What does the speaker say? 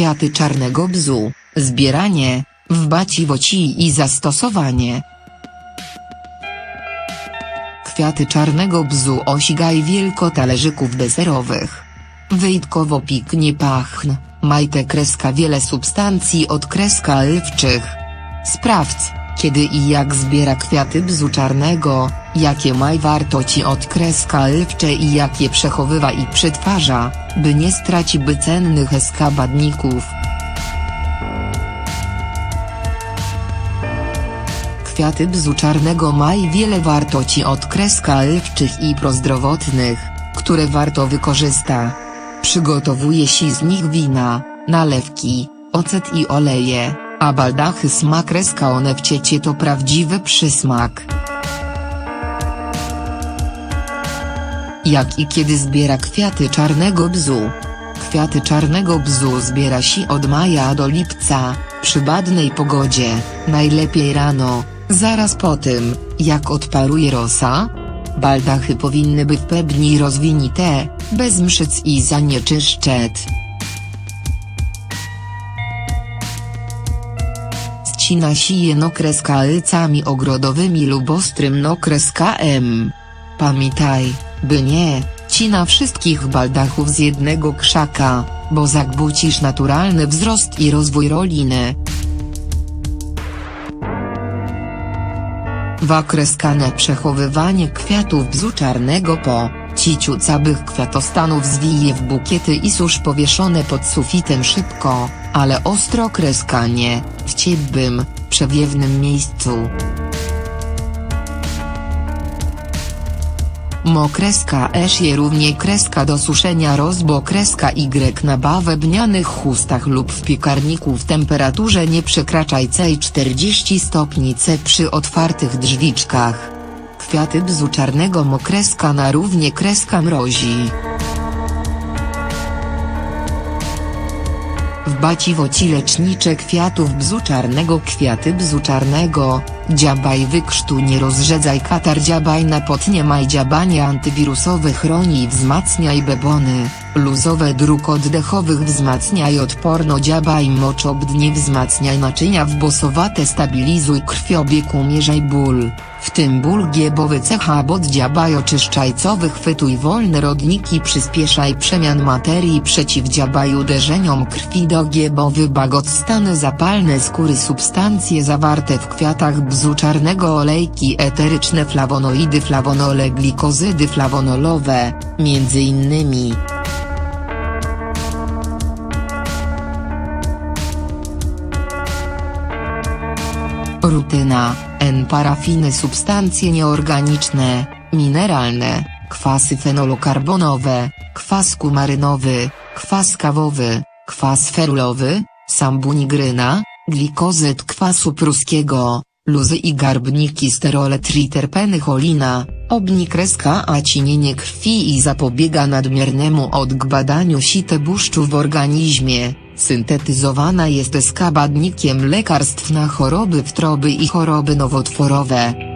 kwiaty czarnego bzu, zbieranie, wbaciwoci i zastosowanie. Kwiaty czarnego bzu osigaj wielko talerzyków deserowych. Wyjadkowo piknie pachn, majte kreska wiele substancji od kreska lwczych. Sprawdź, kiedy i jak zbiera kwiaty bzu czarnego, jakie maj wartości od kreska lwcze i jakie przechowywa i przetwarza, by nie stracić by cennych eskabadników. Kwiaty bzu czarnego maj wiele wartości od kreska lwczych i prozdrowotnych, które warto wykorzysta. Przygotowuje się z nich wina, nalewki, ocet i oleje, a baldachy smak kreska one w ciecie to prawdziwy przysmak. Jak i kiedy zbiera kwiaty czarnego bzu. Kwiaty czarnego bzu zbiera się od maja do lipca, przy badnej pogodzie, najlepiej rano, zaraz po tym, jak odparuje rosa. Baldachy powinny być w pełni rozwinite, bez mszyc i zanieczyszczeń. Ścina się jeno kreskalcami ogrodowymi lub ostrym no kreska M. Pamiętaj, by nie, cina wszystkich baldachów z jednego krzaka, bo zagbucisz naturalny wzrost i rozwój roliny. Wakreskane przechowywanie kwiatów bzu czarnego po ciciu całych kwiatostanów zwije w bukiety i susz powieszone pod sufitem szybko, ale ostro kreskanie, w ciepłym, przewiewnym miejscu. Mokreska esz je równie kreska do suszenia rozbo kreska Y na bawełnianych chustach lub w piekarniku w temperaturze nie przekraczającej 40 stopni C przy otwartych drzwiczkach. Kwiaty bzu czarnego mokreska na równie kreska mrozi. W baciwoci lecznicze kwiatów bzu czarnego Kwiaty bzu czarnego, dziabaj wykrztu nie rozrzedzaj katar dziabaj na potnie maj dziabanie antywirusowe chroni i wzmacniaj bebony, luzowe dróg oddechowych wzmacniaj odporno dziabaj mocz obdnie wzmacniaj naczynia wbosowate stabilizuj krwiobieg umierzaj ból, w tym ból giebowy cecha bod dziabaj oczyszczajcowy chwytuj wolne rodniki przyspieszaj przemian materii przeciwdziabaj uderzeniom krwi do giebowy bagot stany zapalne skóry substancje zawarte w kwiatach bzu czarnego olejki eteryczne flawonoidy flawonole glikozydy flawonolowe, między innymi. Rutyna, N-parafiny substancje nieorganiczne, mineralne, kwasy fenolokarbonowe, kwas kumarynowy, kwas kawowy, kwas ferulowy, sambunigryna, glikozyd kwasu pruskiego, luzy i garbniki sterole triterpeny cholina, obnik kreska a cinienie krwi i zapobiega nadmiernemu odgbadaniu site błuszczu w organizmie. Syntetyzowana jest skabadnikiem lekarstw na choroby wtroby i choroby nowotworowe.